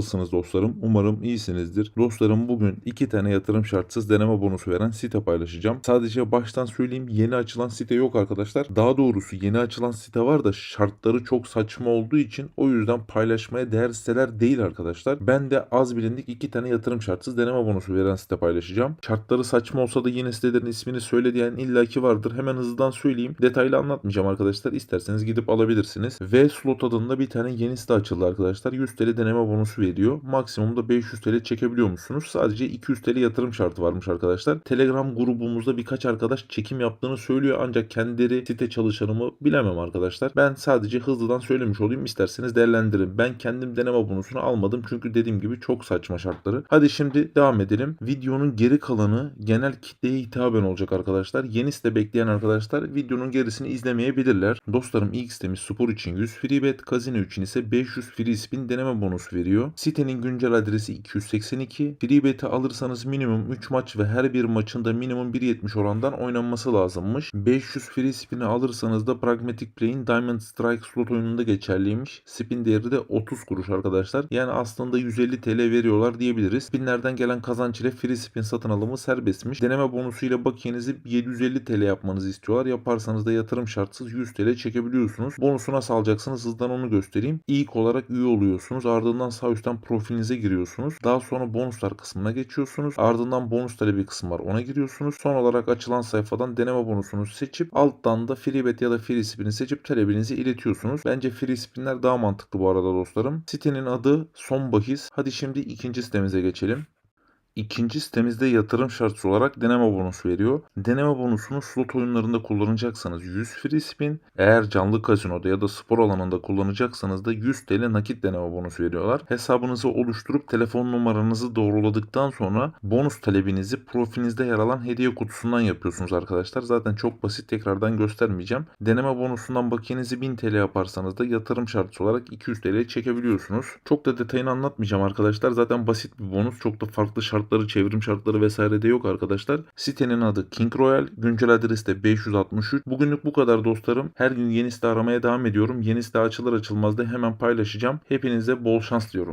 Nasılsınız dostlarım? Umarım iyisinizdir. Dostlarım bugün iki tane yatırım şartsız deneme bonusu veren site paylaşacağım. Sadece baştan söyleyeyim yeni açılan site yok arkadaşlar. Daha doğrusu yeni açılan site var da şartları çok saçma olduğu için o yüzden paylaşmaya değer siteler değil arkadaşlar. Ben de az bilindik iki tane yatırım şartsız deneme bonusu veren site paylaşacağım. Şartları saçma olsa da yine sitelerin ismini söyle diyen illaki vardır. Hemen hızlıdan söyleyeyim. Detaylı anlatmayacağım arkadaşlar. İsterseniz gidip alabilirsiniz. V Slot adında bir tane yeni site açıldı arkadaşlar. 100 TL deneme bonusu veriyor. Maksimumda 500 TL çekebiliyor musunuz? Sadece 200 TL yatırım şartı varmış arkadaşlar. Telegram grubumuzda birkaç arkadaş çekim yaptığını söylüyor ancak kendileri site çalışanı mı bilemem arkadaşlar. Ben sadece hızlıdan söylemiş olayım isterseniz değerlendirin. Ben kendim deneme bonusunu almadım çünkü dediğim gibi çok saçma şartları. Hadi şimdi devam edelim. Videonun geri kalanı genel kitleye hitaben olacak arkadaşlar. Yeni site bekleyen arkadaşlar videonun gerisini izlemeyebilirler. Dostlarım ilk sitemiz spor için 100 free bet, kazino için ise 500 free spin deneme bonusu veriyor. Sitenin güncel adresi 282. Free bet'i alırsanız minimum 3 maç ve her bir maçında minimum 1.70 orandan oynanması lazımmış. 500 free spin'i alırsanız da Pragmatic Play'in Diamond Strike slot oyununda geçerliymiş. Spin değeri de 30 kuruş arkadaşlar. Yani aslında 150 TL veriyorlar diyebiliriz. Spinlerden gelen kazanç ile free spin satın alımı serbestmiş. Deneme bonusuyla bakiyenizi 750 TL yapmanızı istiyorlar. Yaparsanız da yatırım şartsız 100 TL çekebiliyorsunuz. Bonusu nasıl alacaksınız hızdan onu göstereyim. İlk olarak üye oluyorsunuz. Ardından sağ üstten profilinize giriyorsunuz. Daha sonra bonuslar kısmına geçiyorsunuz. Ardından bonus talebi kısmı var. Ona giriyorsunuz. Son olarak açılan sayfadan deneme bonusunu seçip alttan da free bet ya da free spin'i seçip talebinizi iletiyorsunuz. Bence free spinler daha mantıklı bu arada dostlarım. Sitenin adı Son Bahis. Hadi şimdi ikinci sitemize geçelim. İkinci sitemizde yatırım şartı olarak deneme bonusu veriyor. Deneme bonusunu slot oyunlarında kullanacaksanız 100 free spin, eğer canlı kazinoda ya da spor alanında kullanacaksanız da 100 TL nakit deneme bonusu veriyorlar. Hesabınızı oluşturup telefon numaranızı doğruladıktan sonra bonus talebinizi profilinizde yer alan hediye kutusundan yapıyorsunuz arkadaşlar. Zaten çok basit tekrardan göstermeyeceğim. Deneme bonusundan bakiyenizi 1000 TL yaparsanız da yatırım şartı olarak 200 TL çekebiliyorsunuz. Çok da detayını anlatmayacağım arkadaşlar. Zaten basit bir bonus. Çok da farklı şartları, çevrim şartları vesaire de yok arkadaşlar. Sitenin adı King Royal. Güncel adresi de 563. Bugünlük bu kadar dostlarım. Her gün yeni site aramaya devam ediyorum. Yeni site açılır açılmaz da hemen paylaşacağım. Hepinize bol şans diliyorum.